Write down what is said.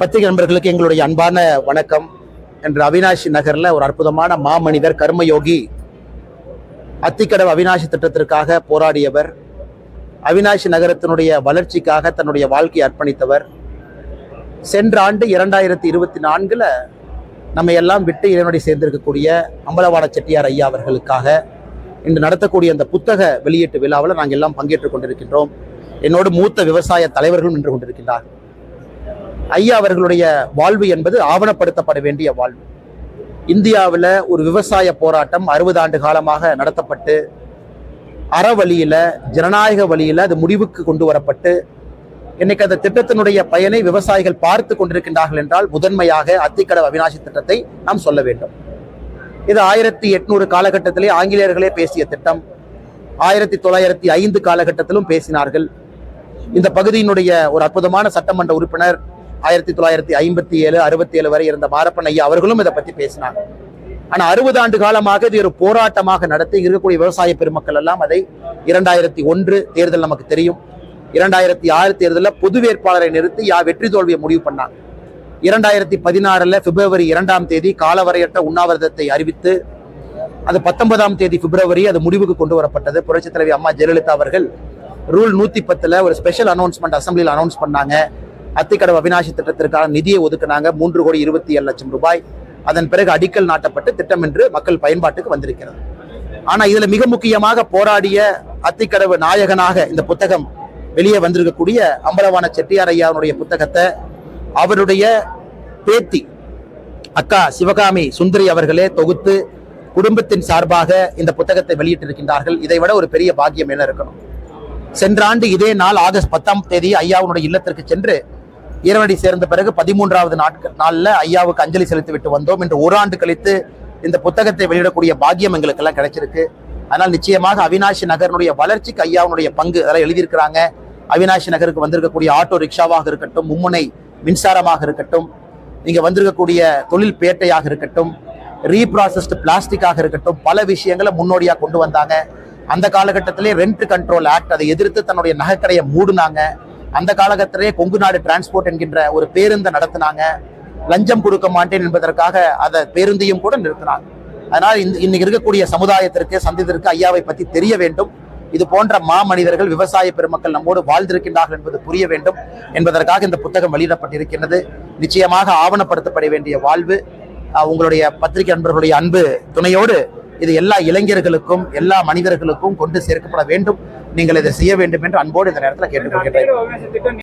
பத்திரிகை நண்பர்களுக்கு எங்களுடைய அன்பான வணக்கம். என்று அவினாஷி நகரில் ஒரு அற்புதமான மாமனிதர் கர்மயோகி அத்திக்கடவு அவினாஷி திட்டத்திற்காக போராடியவர் அவினாஷி நகரத்தினுடைய வளர்ச்சிக்காக தன்னுடைய வாழ்க்கையை அர்ப்பணித்தவர். சென்ற ஆண்டு இரண்டாயிரத்தி இருபத்தி நான்கில் நம்ம எல்லாம் விட்டு இறைவனை சேர்ந்திருக்கக்கூடிய அம்பலவாட செட்டியார் ஐயா அவர்களுக்காக இன்று நடத்தக்கூடிய அந்த புத்தக வெளியீட்டு விழாவில் நாங்கள் எல்லாம் பங்கேற்றுக் கொண்டிருக்கின்றோம். என்னோடு மூத்த விவசாய தலைவர்களும் நின்று கொண்டிருக்கின்றார் ஐயா அவர்களுடைய வாழ்வு என்பது ஆவணப்படுத்தப்பட வேண்டிய வாழ்வு. இந்தியாவில் ஒரு விவசாய போராட்டம் அறுபது ஆண்டு காலமாக நடத்தப்பட்டு அற வழியில் ஜனநாயக வழியில் அது முடிவுக்கு கொண்டு வரப்பட்டு இன்னைக்கு அந்த திட்டத்தினுடைய பயனை விவசாயிகள் பார்த்து கொண்டிருக்கின்றார்கள் என்றால் முதன்மையாக அத்திக்கடவு அவிநாசி திட்டத்தை நாம் சொல்ல வேண்டும். இது ஆயிரத்தி எட்நூறு காலகட்டத்திலே ஆங்கிலேயர்களே பேசிய திட்டம். ஆயிரத்தி தொள்ளாயிரத்தி ஐந்து காலகட்டத்திலும் பேசினார்கள். இந்த பகுதியினுடைய ஒரு அற்புதமான சட்டமன்ற உறுப்பினர் ஆயிரத்தி தொள்ளாயிரத்தி ஐம்பத்தி ஏழு அறுபத்தி ஏழு வரை இருந்த மாரப்பன் ஐயா அவர்களும் இதை பத்தி பேசினாங்க. ஆனா அறுபது ஆண்டு காலமாக இது ஒரு போராட்டமாக நடத்தி இருக்கக்கூடிய விவசாய பெருமக்கள் எல்லாம் அதை இரண்டாயிரத்தி ஒன்று தேர்தல் நமக்கு தெரியும். இரண்டாயிரத்தி ஆறு தேர்தலில் பொது வேட்பாளரை நிறுத்தி யா வெற்றி தோல்வியை முடிவு பண்ணாங்க. இரண்டாயிரத்தி பதினாறில் பிப்ரவரி இரண்டாம் தேதி காலவரையற்ற உண்ணாவிரதத்தை அறிவித்து அது பத்தொன்பதாம் தேதி பிப்ரவரி அது முடிவுக்கு கொண்டு வரப்பட்டது. புரட்சித் தலைவி அம்மா ஜெயலலிதா அவர்கள் ரூல் நூத்தி பத்துல ஒரு ஸ்பெஷல் அனௌன்ஸ்மெண்ட் அசம்பிளியில் அனௌன்ஸ் பண்ணாங்க. அத்திக்கடவு அவினாசி திட்டத்திற்கான நிதியை ஒதுக்குனாங்க மூன்று கோடி இருபத்தி ஏழு லட்சம் ரூபாய். அதன் பிறகு அடிக்கல் நாட்டப்பட்டு திட்டம் என்று மக்கள் பயன்பாட்டுக்கு வந்திருக்கிறது. ஆனா இதுல மிக முக்கியமாக போராடிய அத்திக்கடவு நாயகனாக இந்த புத்தகம் வெளியே வந்திருக்கக்கூடிய அம்பலவான செட்டியார் ஐயாவுடைய புத்தகத்தை அவருடைய பேத்தி அக்கா சிவகாமி சுந்தரி அவர்களே தொகுத்து குடும்பத்தின் சார்பாக இந்த புத்தகத்தை வெளியிட்டிருக்கின்றார்கள். இதை விட ஒரு பெரிய பாக்கியம் என்ன இருக்கணும்? சென்ற ஆண்டு இதே நாள் ஆகஸ்ட் பத்தாம் தேதி ஐயாவுடைய இல்லத்திற்கு சென்று ஈரவடி சேர்ந்த பிறகு பதிமூன்றாவது நாட்கள் நாளில் ஐயாவுக்கு அஞ்சலி செலுத்தி விட்டு வந்தோம். என்று ஒரு ஆண்டு கழித்து இந்த புத்தகத்தை வெளியிடக்கூடிய பாக்கியம் எங்களுக்கெல்லாம் கிடைச்சிருக்கு. அதனால் நிச்சயமாக அவினாஷி நகரனுடைய வளர்ச்சிக்கு ஐயாவுடைய பங்கு அதெல்லாம் எழுதியிருக்கிறாங்க. அவினாஷி நகருக்கு வந்திருக்கக்கூடிய ஆட்டோ ரிக்ஷாவாக இருக்கட்டும் மும்முனை மின்சாரமாக இருக்கட்டும் இங்கே வந்திருக்கக்கூடிய தொழில் பேட்டையாக இருக்கட்டும் ரீப்ராசஸ்டு பிளாஸ்டிக்காக இருக்கட்டும் பல விஷயங்களை முன்னோடியாக கொண்டு வந்தாங்க. அந்த காலகட்டத்திலே ரெண்ட் கண்ட்ரோல் ஆக்ட் அதை எதிர்த்து தன்னுடைய நகைக்கடையை மூடுனாங்க. அந்த காலகட்டத்திலே கொங்கு நாடு டிரான்ஸ்போர்ட் என்கின்ற ஒரு பேருந்தை நடத்தினாங்க. லஞ்சம் கொடுக்க மாட்டேன் என்பதற்காக அதை பேருந்தையும் கூட நிறுத்தினாங்க. அதனால் இந்த இன்னைக்கு இருக்கக்கூடிய சமுதாயத்திற்கு சந்ததிற்கு ஐயாவை பற்றி தெரிய வேண்டும். இது போன்ற மாமனிதர்கள் விவசாய பெருமக்கள் நம்மோடு வாழ்ந்திருக்கின்றார்கள் என்பது புரிய வேண்டும் என்பதற்காக இந்த புத்தகம் வெளியிடப்பட்டிருக்கின்றது. நிச்சயமாக ஆவணப்படுத்தப்பட வேண்டிய வாழ்வு உங்களுடைய பத்திரிகை நண்பர்களுடைய அன்பு துணையோடு இது எல்லா இளைஞர்களுக்கும் எல்லா மனிதர்களுக்கும் கொண்டு சேர்க்கப்பட வேண்டும். நீங்கள் இதை செய்ய வேண்டும் என்று அன்போடு இந்த நேரத்தில் கேட்டுக்கொள்கிறேன்